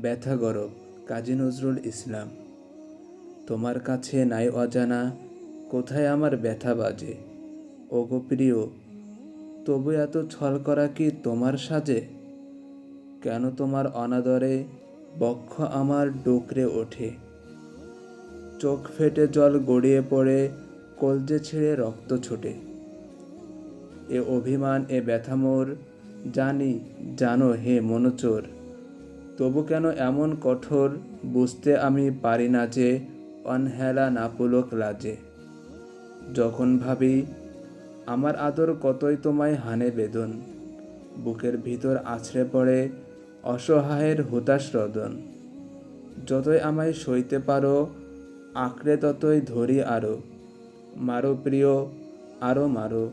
ব্যথা গরব, কাজী নজরুল ইসলাম। তোমার কাছে নাই অজানা, কোথায় আমার ব্যথা বাজে? ওগো প্রিয়, তবু এত ছল করা কি তোমার সাজে? কেন তোমার অনাদরে বক্ষ আমার ডোকরে ওঠে? চোখ ফেটে জল গড়িয়ে পড়ে, কলজে ছিঁড়ে রক্ত ছোটে। এ অভিমান, এ ব্যথা মোর, জানি, জানো হে মনোচোর। তবু কেন এমন কঠোর বুঝতে আমি পারি না যে অনহেলা না পুলক লাজে যখন ভাবি, আমার আদর কতই তোমায় হানে বেদন। বুকের ভিতর আছড়ে পড়ে অসহায়ের হুতাশ রদন। যতই আমায় সইতে পারো, আঁকড়ে ততই ধরি আরও। মারো প্রিয়, আরও মারো।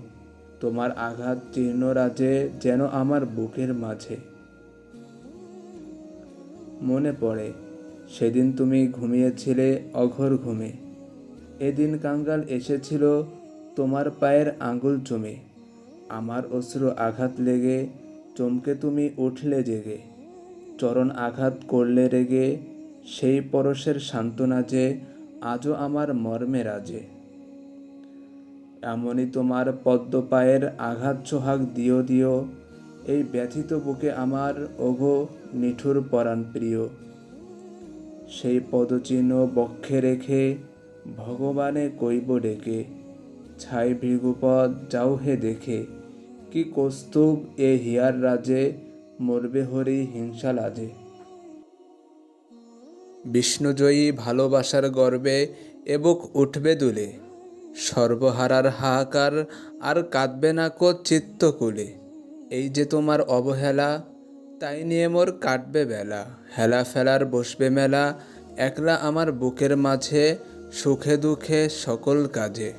তোমার আঘাত জীর্ণ রাজে যেন আমার বুকের মাঝে। মনে পড়ে। সেদিন তুমি ঘুমিয়েছিলে অঘর ঘুমে। এদিন কাঙ্গাল এসেছিল তোমার পায়ের আঙুল জমে আমার অশ্রু আঘাত লেগে চমকে তুমি উঠলে জেগে। চরণ আঘাত করলে রেগে সেই পরশের সান্ত্বনা যে আজও আমার মর্মে রাজে। এমনই তোমার পদ্ম পায়ের আঘাত সোহাগ দিও দিও এই ব্যথিত বুকে আমার ওঘো নিঠুর পরাণ প্রিয়। সেই পদচিহ্ন বক্ষে রেখে ভগবানে কইব ডেকে, ছাই ভৃগুপদ যাও হে দেখে, কি কস্তুব এ হিয়ার রাজে মরবে হরি হিংসা লাজে। বিষ্ণুজয়ী ভালোবাসার গর্বে এবক উঠবে দুলে, সর্বহারার হাহাকার আর কাঁদবে না কো চিত্তকুলে। এই যে তোমার অবহেলা, তাই নিয়ে মোর কাটবে বেলা। হেলা ফেলার বসবে মেলা, একলা আমার বুকের মাঝে, সুখে দুঃখে সকল কাজে।